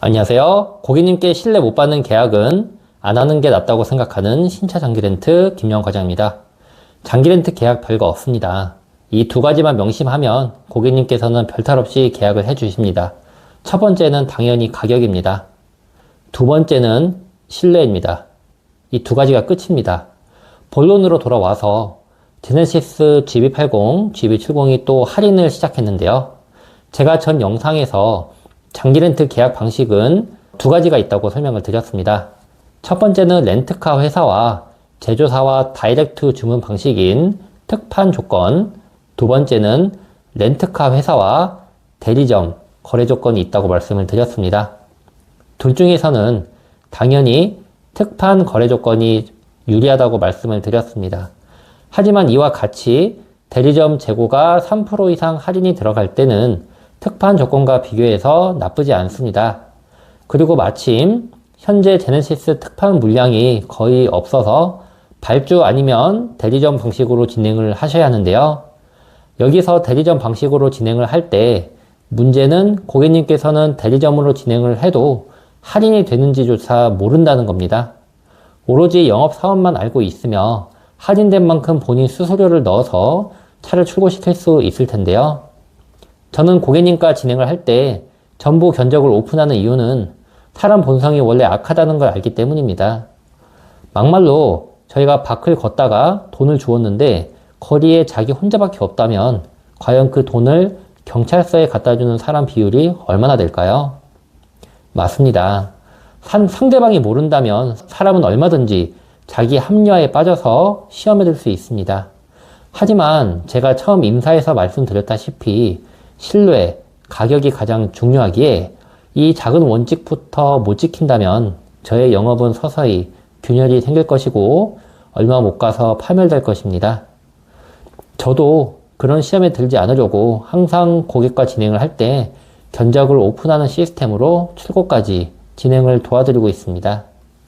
안녕하세요. 고객님께 신뢰 못 받는 계약은 안 하는 게 낫다고 생각하는 신차 장기 렌트 김영 과장입니다. 장기 렌트 계약 별거 없습니다. 이 두 가지만 명심하면 고객님께서는 별탈 없이 계약을 해 주십니다. 첫 번째는 당연히 가격입니다. 두 번째는 신뢰입니다. 이 두 가지가 끝입니다. 본론으로 돌아와서 제네시스 GB80, GB70이 또 할인을 시작했는데요. 제가 전 영상에서 장기 렌트 계약 방식은 두 가지가 있다고 설명을 드렸습니다. 첫 번째는 렌트카 회사와 제조사와 다이렉트 주문 방식인 특판 조건, 두 번째는 렌트카 회사와 대리점 거래 조건이 있다고 말씀을 드렸습니다. 둘 중에서는 당연히 특판 거래 조건이 유리하다고 말씀을 드렸습니다. 하지만 이와 같이 대리점 재고가 3% 이상 할인이 들어갈 때는 특판 조건과 비교해서 나쁘지 않습니다. 그리고 마침 현재 제네시스 특판 물량이 거의 없어서 발주 아니면 대리점 방식으로 진행을 하셔야 하는데요. 여기서 대리점 방식으로 진행을 할 때 문제는 고객님께서는 대리점으로 진행을 해도 할인이 되는지조차 모른다는 겁니다. 오로지 영업 사원만 알고 있으며 할인된 만큼 본인 수수료를 넣어서 차를 출고시킬 수 있을 텐데요. 저는 고객님과 진행을 할 때 전부 견적을 오픈하는 이유는 사람 본성이 원래 악하다는 걸 알기 때문입니다. 막말로 저희가 밖을 걷다가 돈을 주었는데 거리에 자기 혼자밖에 없다면 과연 그 돈을 경찰서에 갖다 주는 사람 비율이 얼마나 될까요? 맞습니다. 산, 상대방이 모른다면 사람은 얼마든지 자기 합리화에 빠져서 시험에 들 수 있습니다. 하지만 제가 처음 인사에서 말씀드렸다시피 신뢰, 가격이 가장 중요하기에 이 작은 원칙부터 못 지킨다면 저의 영업은 서서히 균열이 생길 것이고 얼마 못 가서 파멸될 것입니다. 저도 그런 시험에 들지 않으려고 항상 고객과 진행을 할 때 견적을 오픈하는 시스템으로 출고까지 진행을 도와드리고 있습니다.